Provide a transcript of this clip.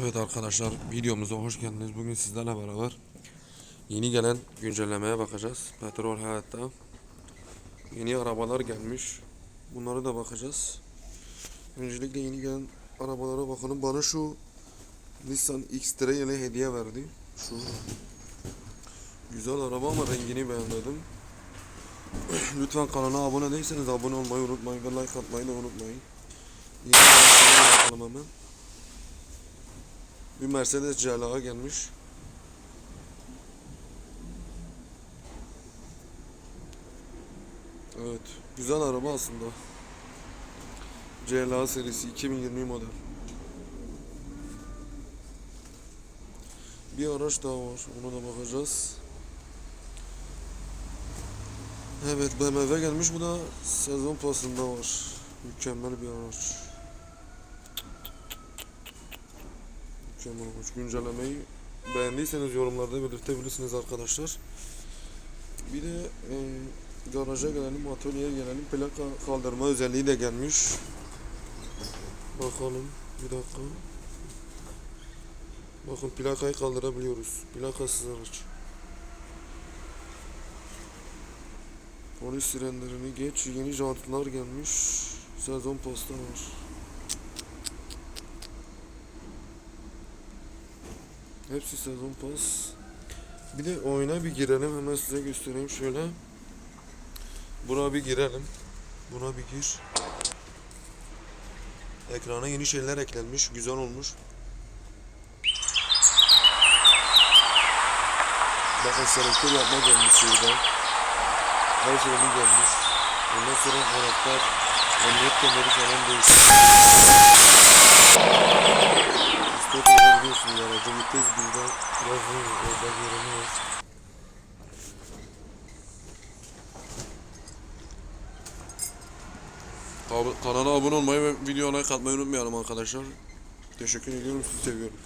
Evet arkadaşlar videomuza hoş geldiniz. Bugün sizlerle beraber yeni gelen güncellemeye bakacağız. Petrol hayatta. Yeni arabalar gelmiş. Bunlara da bakacağız. Öncelikle yeni gelen arabalara bakalım. Bana şu Nissan X-Trail hediye verdi. Şu güzel araba ama rengini beğenmedim. Lütfen kanala abone değilseniz abone olmayı unutmayın ve like atmayı da unutmayın. Yeni bakalım hemen. Bir Mercedes CLA gelmiş. Evet, güzel araba aslında. CLA serisi 2020 model. Bir araç daha var, ona da bakacağız. Evet, BMW gelmiş, bu da sezon pasında var. Mükemmel bir araç. Olmuş. Güncellemeyi beğendiyseniz yorumlarda belirtebilirsiniz arkadaşlar. Bir de e, garaja gelelim, atölyeye gelelim. Plaka kaldırma özelliği de gelmiş. Bakalım. Bir dakika. Bakın plakayı kaldırabiliyoruz. Plakasız araç. Polis sirenlerini geç. Yeni jantlar gelmiş. Sezon posta var. Hepsi sezon pas. Bir de oyuna bir girelim hemen size göstereyim şöyle. Buna bir girelim. Buna bir gir. Ekrana yeni şeyler eklenmiş. Güzel olmuş. Bakın selektör yapma gelmiş şurada. Her şeyini gelmiş. Ondan sonra anahtar, emniyet kemeri falan değişmiş. Stop yapabiliyorsun yani. Aracı vites bilden biraz. Orada görünüyor. Abi, kanala abone olmayı ve videoya like atmayı unutmayalım arkadaşlar. Teşekkür ediyorum. Sizi seviyorum.